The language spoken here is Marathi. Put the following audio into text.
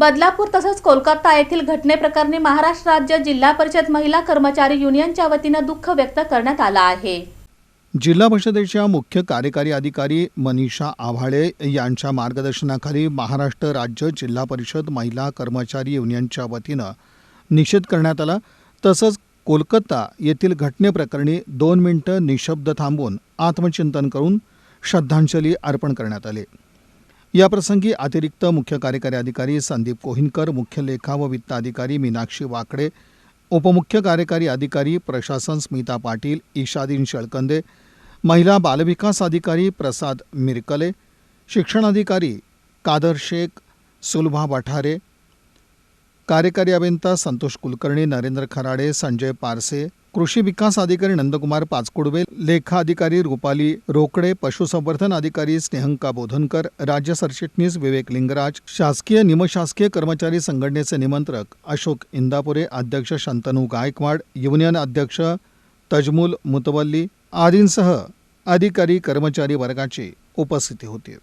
बदलापूर तसंच कोलकाता येथील घटनेप्रकरणी महाराष्ट्र राज्य जिल्हा परिषद महिला कर्मचारी युनियनच्या वतीनं दुःख व्यक्त करण्यात आलं आहे. जिल्हा परिषदेच्या मुख्य कार्यकारी अधिकारी मनीषा आव्हाळे यांच्या मार्गदर्शनाखाली महाराष्ट्र राज्य जिल्हा परिषद महिला कर्मचारी युनियनच्या वतीनं निषेध करण्यात आला. तसंच कोलकाता येथील घटनेप्रकरणी दोन मिनिटं निशब्द थांबून आत्मचिंतन करून श्रद्धांजली अर्पण करण्यात आली. याप्रसंगी अतिरिक्त मुख्य कार्यकारी अधिकारी संदीप कोहिनकर मुख्य लेखा व वित्त अधिकारी मीनाक्षी वाकडे उपमुख्य कार्यकारी अधिकारी प्रशासन स्मिता पाटील ईशादीन शेळकंदे महिला बालविकास अधिकारी प्रसाद मिरकले शिक्षणाधिकारी कादर शेख सुलभा बठारे कार्यकारी अभियंता संतोष कुलकर्णी नरेंद्र खराडे संजय पारसे कृषी विकास अधिकारी नंदकुमार पाचकुडवे लेखा अधिकारी रुपाली रोकडे पशुसंवर्धन अधिकारी स्नेहंका बोधनकर राज्य सरचिटणीस विवेक लिंगराज शासकीय निमशासकीय कर्मचारी संघटनेचे निमंत्रक अशोक इंदापुरे अध्यक्ष शंतनू गायकवाड युनियन अध्यक्ष तजमुल मुतवल्ली आदींसह अधिकारी कर्मचारी वर्गाची उपस्थिती होती.